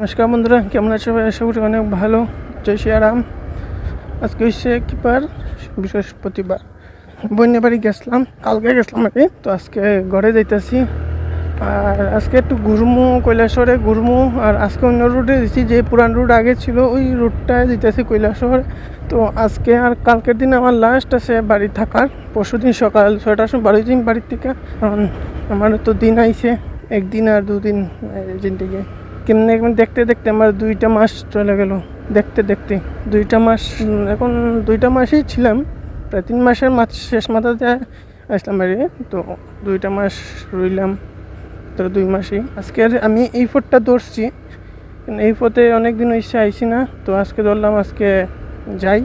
নমস্কার বন্ধুরা, কেমন আছো আশা করি অনেক ভালো। জয় শ্রী রাম আজকে হচ্ছে কিবার বৃহস্পতিবার। বন্যা বাড়ি গেছিলাম, কালকে গেছিলাম আর তো আজকে ঘরে যাইতেছি। আর আজকে একটু ঘুরমু কৈলাসরে ঘুরমু। আর আজকে অন্য রুটে দিচ্ছি যে পুরান রুট আগে ছিল, ওই রুটটায় দিতেছি কৈলাসর তো আজকে আর কালকের দিন আমার লাস্ট আছে বাড়ি থাকার। পরশু দিন সকাল ছয়টার সময় বাড়ি দিন বাড়ির থেকে। আমার তো দিন আইছে, একদিন আর দুদিন থেকে। কেমনে কেমন দেখতে দেখতে আমার দুইটা মাস চলে গেল। দেখতে দেখতে। দুইটা মাস, এখন দুইটা মাসেই ছিলাম। প্রায় তিন মাসের মাছ শেষ মাথাতে আসলাম বাড়ি। তো দুইটা মাস রইলাম। তো দুই মাসই। আজকে আমি এই ফোরটা ধরছি। এই ফোতে অনেক দিন হয়েছে আইসি না। তো আজকে ধরলাম আজকে যাই।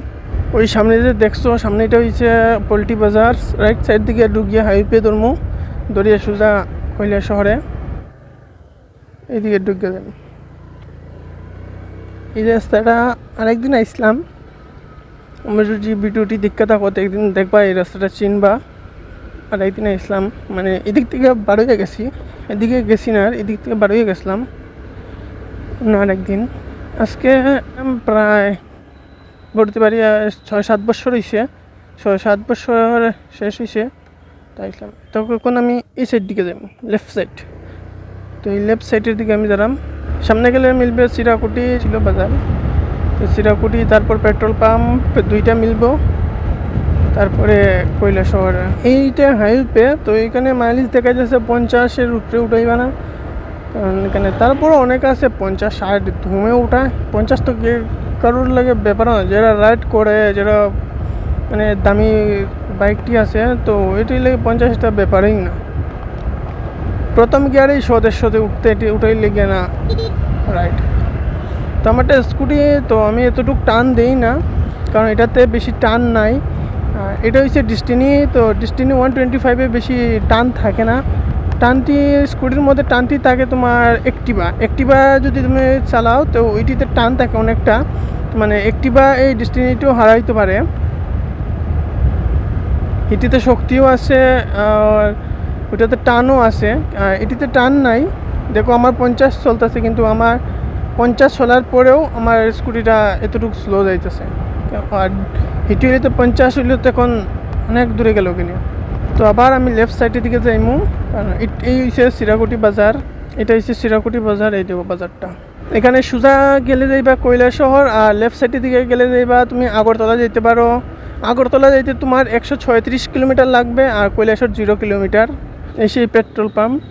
ওই সামনে যে দেখছ, সামনেটা হয়েছে পোলট্রি বাজার। রাইট সাইড দিকে ঢুকিয়ে হাইওয়ে ধরমু। দরিয়া সোজা কৈলা শহরে এইদিকে ঢুকে যান এই রাস্তাটা আরেকদিন আইসলাম। আমরা যদি ভিডিওটি দেখতে থাকো তো একদিন দেখবা এই রাস্তাটা চিনবা। আর একদিন আইসলাম মানে এদিক থেকে বার হয়ে গেছি। এদিকে গেছি না আর, এদিক থেকে বার হয়ে গেছিলাম। না আরেকদিন আজকে প্রায় বলতে পারি ছয় সাত বছর হয়েছে ছয় সাত বছর শেষ হয়েছে তাই আসলাম তখন আমি এই সাইড দিকে যাব লেফট সাইড তো এই লেফট সাইডের দিকে আমি দাঁড়াম। সামনে গেলে মিলবে সিরাকুটি, ছিল বাজার। তো সিরাকুটি, তারপর পেট্রোল পাম্প, দুইটা মিলবো। তারপরে কয়লা শহর এইটা হাইওয়ে তো এখানে মাইলেজ দেখা যাচ্ছে পঞ্চাশের উপরে উঠাইবা না। কারণ এখানে তারপরও অনেক আছে, পঞ্চাশ, ষাট, ধুমে উঠায়। পঞ্চাশ তো কারোর লাগে ব্যাপার না, যারা রাইড করে, যারা মানে দামি বাইকটি আছে, তো এটি লাগে পঞ্চাশটা ব্যাপারেই না। প্রথম গিয়ারেই শোধে শোধে উঠতে এটি উঠাই লেগে না। রাইট তো আমারটা স্কুটি, তো আমি এতটুকু টান দেই না, কারণ এটাতে বেশি টান নাই। এটা হচ্ছে ডিস্টিনি তো ডিস্টিনি ওয়ান টোয়েন্টি ফাইভে বেশি টান থাকে না। টানটি, স্কুটির মধ্যে টানটি থাকে তোমার একটিভা একটিভা যদি তুমি চালাও, তো ওইটিতে টান থাকে অনেকটা। মানে একটিভা এই ডিস্টিনিটিও হারাইতে পারে। এটিতে শক্তিও আছে, আর ওটাতে টানও আছে। এটিতে টান নাই। দেখো আমার পঞ্চাশ চলতেছে, কিন্তু আমার পঞ্চাশ চলার পরেও আমার স্কুটিটা এতটুকু স্লো যাইতেছে। আর হিটি হইলে তো পঞ্চাশ হইলে তো এখন অনেক দূরে গেল কিনে। তো আবার আমি লেফট সাইডের দিকে যাইমু। কারণ এই হচ্ছে সিরাকুটি বাজার। এটা হচ্ছে সিরাকুটি বাজার, এই দেবো বাজারটা। এখানে সোজা গেলে যাইবা কয়লা শহর আর লেফট সাইডের দিকে গেলে যাইবা তুমি আগরতলা যেতে পারো। আগরতলা যাইতে তোমার একশো কিলোমিটার লাগবে আর কৈলাসর জিরো কিলোমিটার। এই সেই পেট্রোল পাম্প।